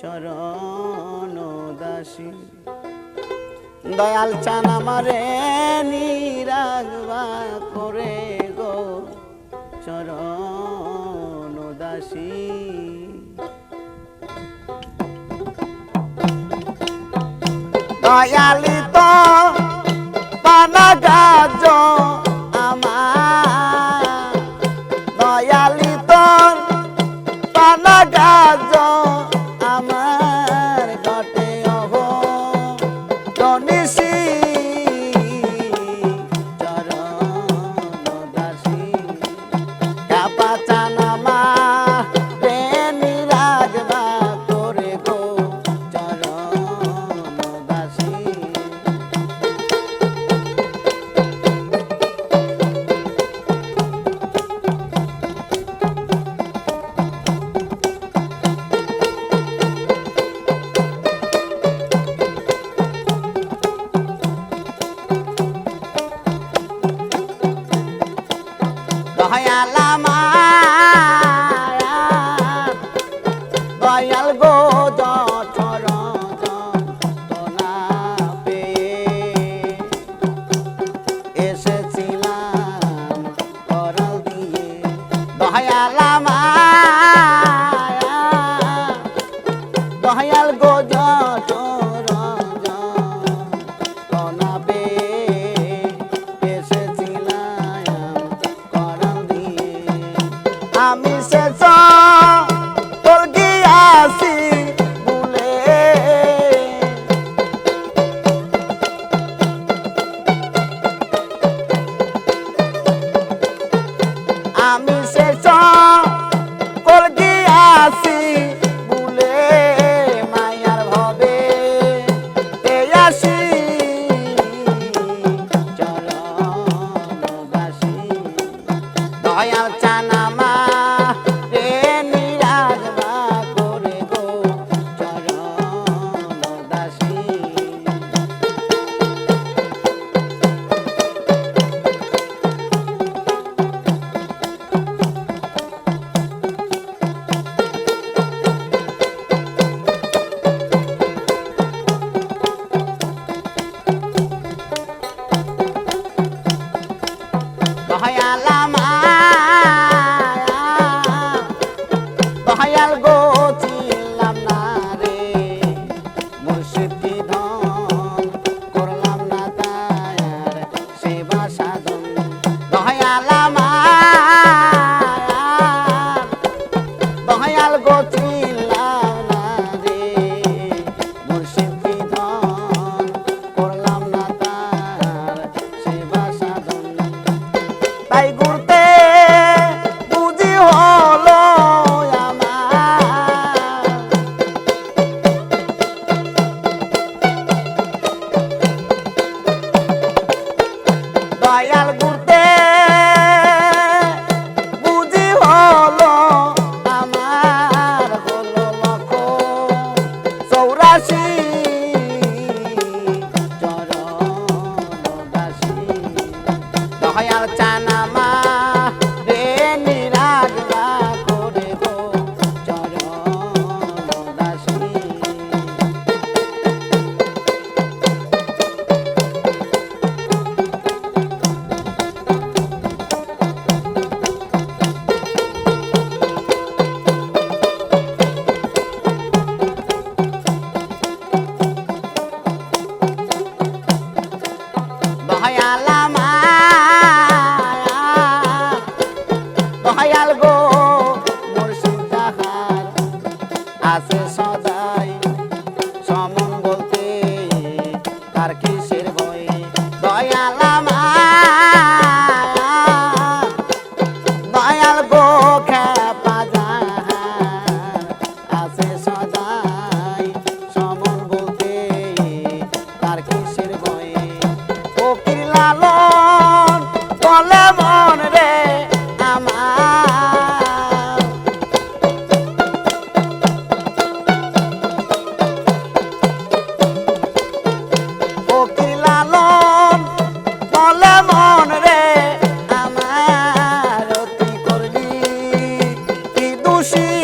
চরণ দাসী। দয়াল চান আমারে নিরাগবা করে গো। চরণ দাসী। দয়ালি তো পানা গাছ কাল গতি Hay algún খুশি